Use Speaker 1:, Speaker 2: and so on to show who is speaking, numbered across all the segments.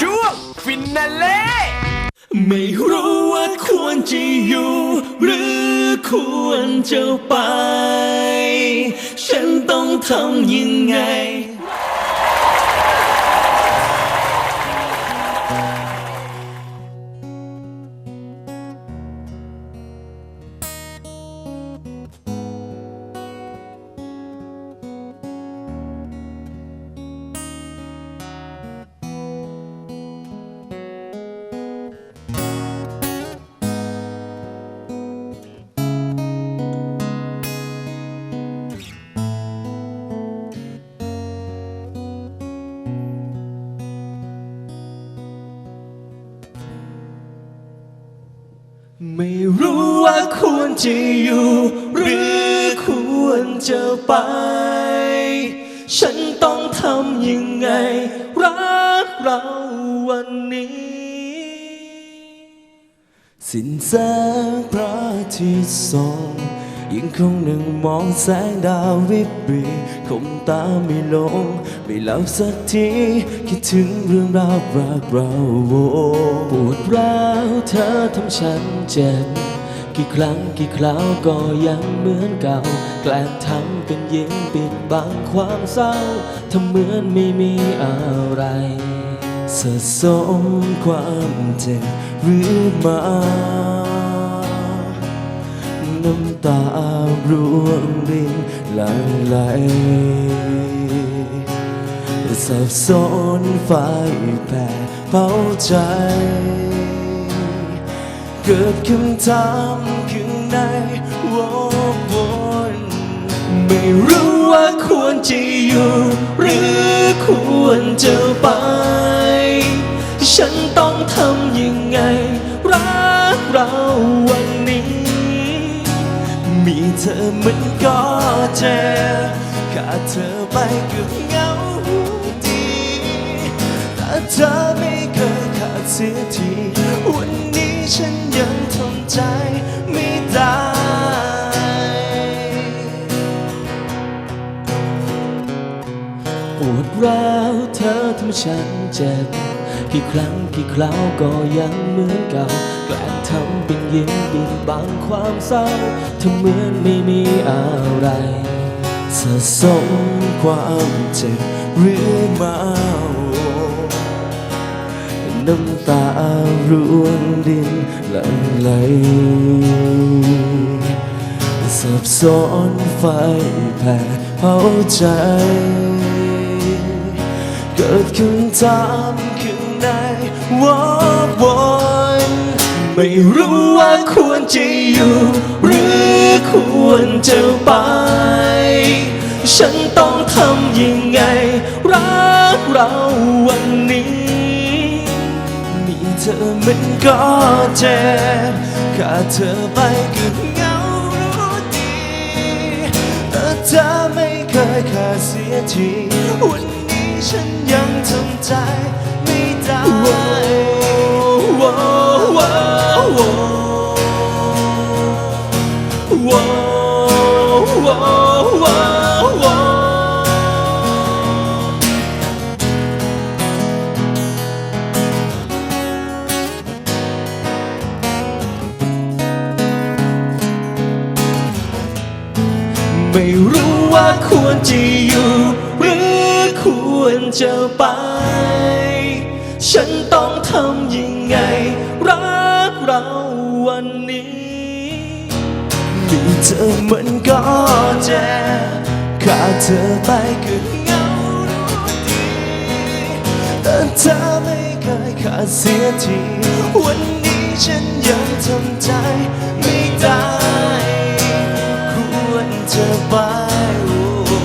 Speaker 1: ช่วงฟินนาเล่
Speaker 2: ไม่รู้ว่าควรจะอยู่ หรือควรจะไป ฉันต้องทำยังไง ไม่รู้ว่าควรจะอยู่ หรือควรจะไป ฉันต้องทำยังไง รักเราวันนี้ สิ้นแสงพระที่สอง ยังคงหนึ่งมองแสงดาวริบหรีคงตาไม่ลง ไม่หลับสักที คิดถึงเรื่องราวรักเราโปวดร้าวเธอทำฉันเจ็บ กี่ครั้งกี่คราวก็ยังเหมือนเก่า แกล้งทำเป็นยิ้มปิดบังความเศร้าทำเหมือนไม่มีอะไรสะสมความเจ็บหรือมา น้ำตาร่วงรินหลั่งไหลสับสนไฟแผ่เผาใจ เกิดคำถามข้างในวกวนไม่รู้ว่าควรจะอยู่ หรือควรจะไป ฉันต้อง เธอมันก็เจ็บขาดเธอไปก็เหงาดีแต่เธอไม่เคยขาดเสียที วันนี้ฉันยังทำใจไม่ได้ปวดร้าวเธอทำฉันเจ็บ กี่ครั้งกี่คราวก็ยังเหมือนเก่าแกล้งทำเป็นยิ้มปิดบังความเศร้าทำเหมือนไม่มีอะไรสะสมความเจ็บเรื่อยมาน้ำตาร่วงดินหลั่งไหลสับสนไฟแผ่เผาใจ เกิดคำถามข้าง ในว่าวนไม่รู้ว่าควรจะอยู่ หรือควรจะไป ฉันต้องทำยังไง รักเราวันนี้ มีเธอมันก็เจ็บขาดเธอไปก็เหงารู้ดีแต่เธอไม่เคยขาดเสียทีวัน ฉันยังทำใจไม่ได้ว้าวว้าวว้าวว้าวว้าวว้าวไม่รู้ว่าควรจะอยู่ จะไป ฉันต้องทำยังไง รักเราวันนี้มีเธอมันก็เจ็บขาดเธอไปก็เหงารู้ดีแต่เธอไม่เคยขาดเสียทีวันนี้ฉันยังทำใจไม่ได้ควรจะไปโอ้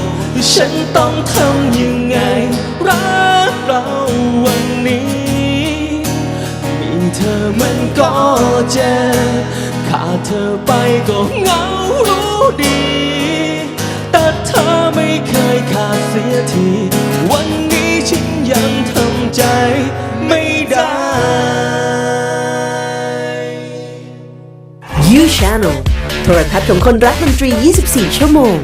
Speaker 2: ฉันต้องทำ เธอมันก็เจ็บขาดเธอไปก็เหงารู้ดี แต่เธอไม่เคยขาดเสียที วันนี้ฉันยังทำใจไม่ได้
Speaker 3: You Channel โทรทัศน์ของคนรักดนตรี 24 ชั่วโมง